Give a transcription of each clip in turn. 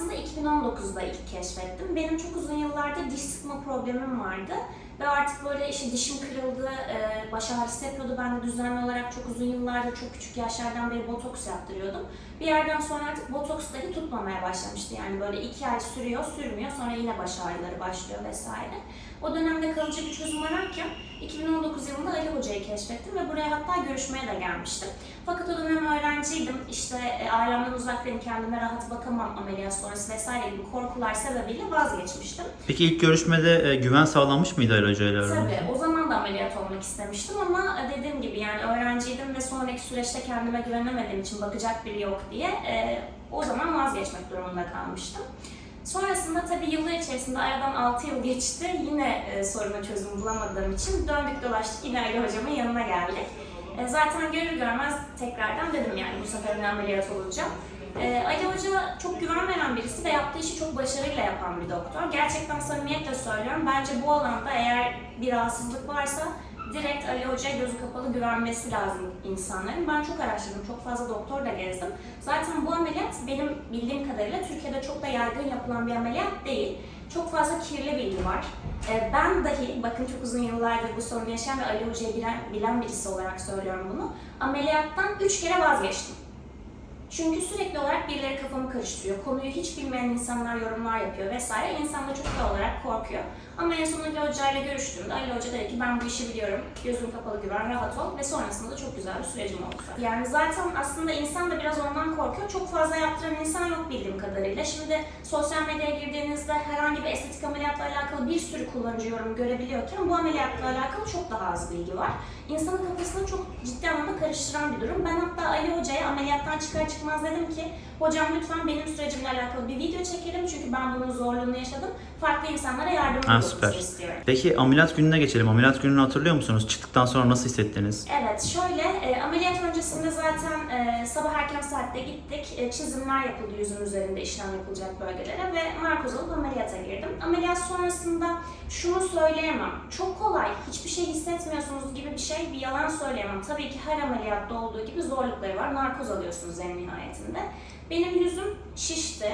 aslında 2019'da ilk keşfettim. Benim çok uzun yıllardır diş sıkma problemim vardı. Ve artık böyle işte dişim kırıldı, e, baş ağrısı yapıyordu. Ben de düzenli olarak çok uzun yıllardır, çok küçük yaşlardan beri botoks yaptırıyordum. Bir yerden sonra artık botoks dahi tutmamaya başlamıştı. Yani böyle iki ay sürüyor, sürmüyor. Sonra yine baş ağrıları başlıyor vesaire. O dönemde kalıcı bir çözüm ararken 2019 yılında Ali Hoca'yı keşfettim ve buraya hatta görüşmeye de gelmiştim. Fakat o dönem öğrenciydim. İşte e, ailemden uzaktayım, kendime rahat bakamam ameliyat sonrası vesaire gibi korkular sebebiyle vazgeçmiştim. Peki ilk görüşmede e, güven sağlanmış mıydı Ali Hoca ile aranızda? Tabii o zaman da ameliyat olmak istemiştim ama e, dediğim gibi yani öğrenciydim ve sonraki süreçte kendime güvenemediğim için bakacak biri yok diye e, o zaman vazgeçmek durumunda kalmıştım. Sonrasında tabii yıllar içerisinde aradan 6 yıl geçti. Yine e, soruna çözüm bulamadığım için döndük dolaştık yine Ali hocamın yanına geldik. E, zaten görür görmez tekrardan dedim yani bu sefer bir ameliyat olacağım. E, Ali Hoca çok güven veren birisi ve yaptığı işi çok başarıyla yapan bir doktor. Gerçekten samimiyetle söylüyorum. Bence bu alanda eğer bir rahatsızlık varsa direkt Ali Hoca'ya gözü kapalı güvenmesi lazım insanların. Ben çok araştırdım, çok fazla doktor da gezdim. Zaten bu ameliyat benim bildiğim kadarıyla Türkiye'de çok da yaygın yapılan bir ameliyat değil. Çok fazla kirli bilgi var. Ee, Ben dahi, bakın çok uzun yıllardır bu sorunu yaşayan ve Ali Hoca'yı bilen, bilen birisi olarak söylüyorum bunu. Ameliyattan üç kere vazgeçtim. Çünkü sürekli olarak birileri kafamı karıştırıyor. Konuyu hiç bilmeyen insanlar yorumlar yapıyor vesaire. İnsan da çok doğal olarak korkuyor. Ama en son Ali Hoca ile görüştüğümde Ali Hoca dedi ki ben bu işi biliyorum. Gözün kapalı güven, rahat ol ve sonrasında da çok güzel bir sürecim oldu. Yani zaten aslında insan da biraz ondan korkuyor. Çok fazla yaptıran insan yok bildiğim kadarıyla. Şimdi sosyal medyaya girdiğinizde herhangi bir estetik ameliyatla alakalı bir sürü kullanıcı yorum görebiliyorken bu ameliyatla alakalı çok daha az bilgi var. İnsanın kafasını çok ciddi anlamda karıştıran bir durum. Ben hatta Ali Hoca'ya ameliyattan çıkar çıkmaz dedim ki hocam lütfen benim sürecimle alakalı bir video çekelim çünkü ben bunun zorluğunu yaşadım. Farklı insanlara yardımcı Ha, olmak istiyorum. Peki ameliyat gününe geçelim. Ameliyat gününü hatırlıyor musunuz? Çıktıktan sonra nasıl hissettiniz? Evet, şöyle e, ameliyat öncesinde zaten e, sabah erken saatte gittik. E, çizimler yapıldı yüzün üzerinde işlem yapılacak bölgelere ve narkoz alıp ameliyata girdim. Ameliyat sonrasında şunu söyleyemem. Çok kolay, hiçbir şey hissetmiyorsunuz gibi bir şey bir yalan söyleyemem. Tabii ki her ameliyatta olduğu gibi zorlukları var. Narkoz alıyorsunuz en nihayetinde. Benim yüzüm şişti.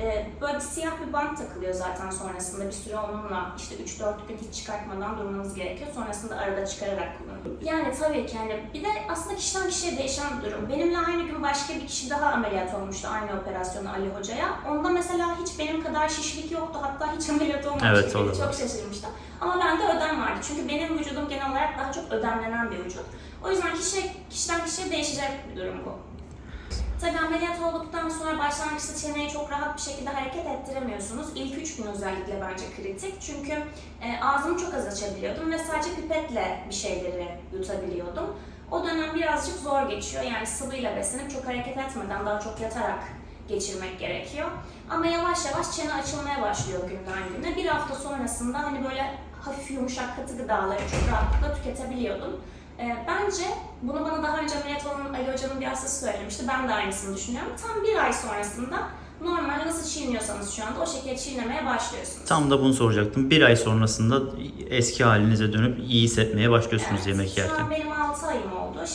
Ee, böyle bir siyah bir bant takılıyor zaten sonrasında. Bir süre onunla işte 3-4 gün hiç çıkartmadan durmanız gerekiyor. Sonrasında arada çıkararak kullanın. Yani tabii ki hani bir de aslında kişiden kişiye değişen bir durum. Benimle aynı gün başka bir kişi daha ameliyat olmuştu aynı operasyonu Ali Hoca'ya. Onda mesela hiç benim kadar şişlik yoktu. Hatta hiç ameliyat olmamıştı. Evet, Çok şaşırmıştım. Ama bende ödem vardı. Çünkü benim vücudum genel olarak daha çok ödemlenen bir vücut. O yüzden kişi, kişiden kişiye değişecek bir durum bu. Tabii ameliyat olduktan sonra başlangıçta çeneyi çok rahat bir şekilde hareket ettiremiyorsunuz. İlk üç gün özellikle bence kritik. Çünkü e, ağzımı çok az açabiliyordum ve sadece pipetle bir şeyleri yutabiliyordum. O dönem birazcık zor geçiyor. Yani sıvıyla beslenip çok hareket etmeden daha çok yatarak geçirmek gerekiyor. Ama yavaş yavaş çene açılmaya başlıyor günden güne. Bir hafta sonrasında hani böyle hafif yumuşak katı gıdaları çok rahatlıkla tüketebiliyordum. Ee, bence bunu bana daha önce ameliyat olan Ali Hoca'nın bir hastası söylemişti. Ben de aynısını düşünüyorum. Tam bir ay sonrasında normal nasıl çiğniyorsanız şu anda o şekilde çiğnemeye başlıyorsunuz. Tam da bunu soracaktım. Bir ay sonrasında eski halinize dönüp iyi hissetmeye başlıyorsunuz Evet, yemek Şu yerken. an benim 6 ayım oldu. Çok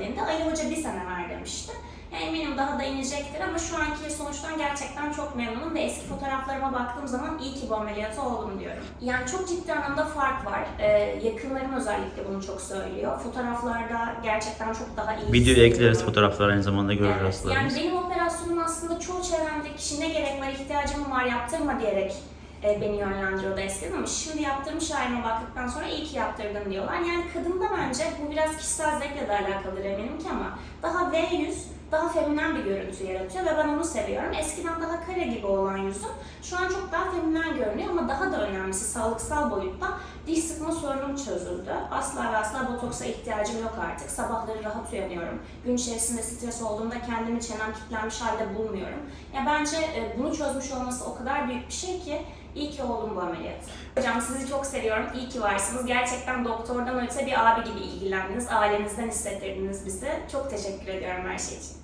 indi. Ali Hoca bir sene ver demişti. Yani eminim daha da inecektir ama şu anki sonuçtan gerçekten çok memnunum ve eski fotoğraflarıma baktığım zaman iyi ki bu ameliyatı oldum diyorum. Yani çok ciddi anlamda fark var. Ee, yakınlarım özellikle bunu çok söylüyor. Fotoğraflarda gerçekten çok daha iyi hissediyorum. ekleriz fotoğraflar aynı zamanda görür Evet, hastalarımız. Yani benim operasyonum aslında çoğu çevremdeki kişi ne gerek var, ihtiyacım var yaptırma diyerek e, beni yönlendiriyordu eskiden ama şimdi yaptırmış halime baktıktan sonra iyi ki yaptırdım diyorlar. Yani kadında bence bu biraz kişisel zevkle de alakalıdır eminim ki ama daha V yüz daha feminen bir görüntü yaratıyor ve ben onu seviyorum. Eskiden daha kare gibi olan yüzüm şu an çok daha feminen görünüyor ama daha da önemlisi sağlıksal boyutta diş sıkma sorunum çözüldü. Asla ve asla botoksa ihtiyacım yok artık. Sabahları rahat uyanıyorum. Gün içerisinde stres olduğumda kendimi çenem kilitlenmiş halde bulmuyorum. Ya bence e, bunu çözmüş olması o kadar büyük bir şey ki iyi ki oldum bu ameliyatı. Hocam sizi çok seviyorum. İyi ki varsınız. Gerçekten doktordan öte bir abi gibi ilgilendiniz. Ailenizden hissettirdiniz bizi. Çok teşekkür ediyorum her şey için.